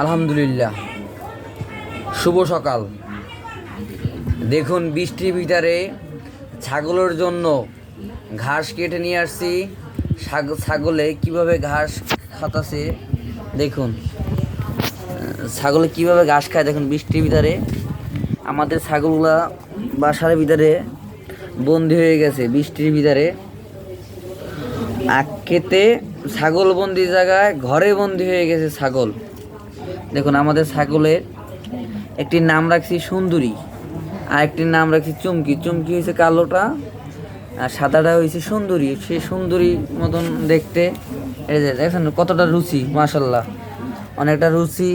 আলহামদুলিল্লাহ। শুভ সকাল। দেখুন, বৃষ্টির ভিতরে ছাগলের জন্য ঘাস কেটে নিয়ে আসছি। ছাগলে কীভাবে ঘাস খাতাছে, দেখুন। ছাগলে কীভাবে ঘাস খায়, দেখুন, বৃষ্টির ভিতরে। আমাদের ছাগলগুলা বাসার ভিতরে বন্দি হয়ে গেছে বৃষ্টির ভিতরে। আক্ষেতে ছাগল বন্দি জায়গায় ঘরে বন্দি হয়ে গেছে ছাগল। দেখুন, আমাদের ছাগলের একটি নাম রাখছি সুন্দরী, আর একটির নাম রাখছি চুমকি। চুমকি হয়েছে কালোটা, আর সাদাটা হয়েছে সুন্দরী। সেই সুন্দরী মতন দেখতে যে দেখেন কতটা রুচি, মাশাল্লাহ। অনেকটা রুচি,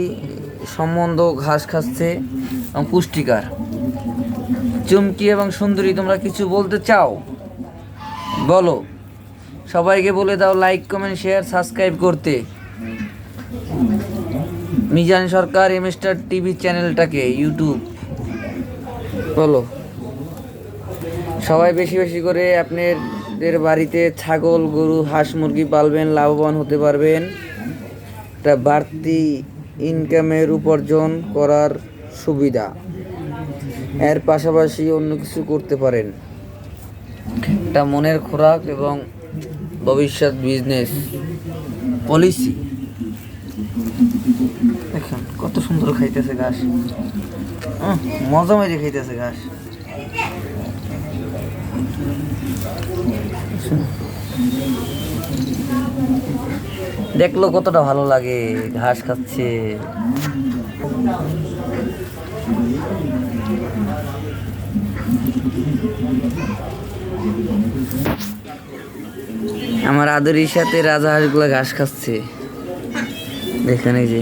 সম্বন্ধ, ঘাস খাচ্ছে এবং পুষ্টিকার। চুমকি এবং সুন্দরী, তোমরা কিছু বলতে চাও? বলো। সবাইকে বলে দাও লাইক কমেন্ট শেয়ার সাবস্ক্রাইব করতে। Mizan Sarkar M star TV চ্যানেলটাকে ইউটিউব বলো। সবাই বেশি বেশি করে আপনাদের বাড়িতে ছাগল, গরু, হাঁস, মুরগি পালবেন, লাভবান হতে পারবেন। একটা বাড়তি ইনকামের উপার্জন করার সুবিধা। এর পাশাপাশি অন্য কিছু করতে পারেন। একটা মনের খোরাক এবং ভবিষ্যৎ বিজনেস পলিসি দেখেন, কত সুন্দর খাইতেছে ঘাস। মজা মেরে খাইতেছে ঘাস। দেখল কতটা ভালো লাগে, ঘাস খাচ্ছে। আমার আদরির সাথে রাজা হাঁসগুলো ঘাস খাচ্ছে। দেখেন এই যে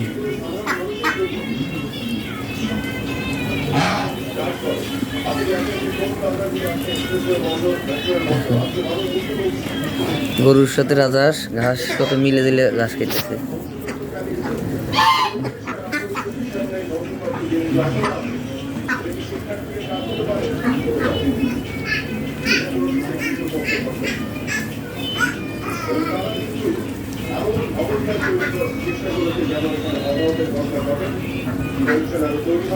গরুর সাথে রাজাস ঘাস কত মিলে দিলে ঘাস খেতেছে? চেষ্টাগুলোকে যেন অবরোধের ঘটনা ঘটে ভবিষ্যৎ আরও তৈরি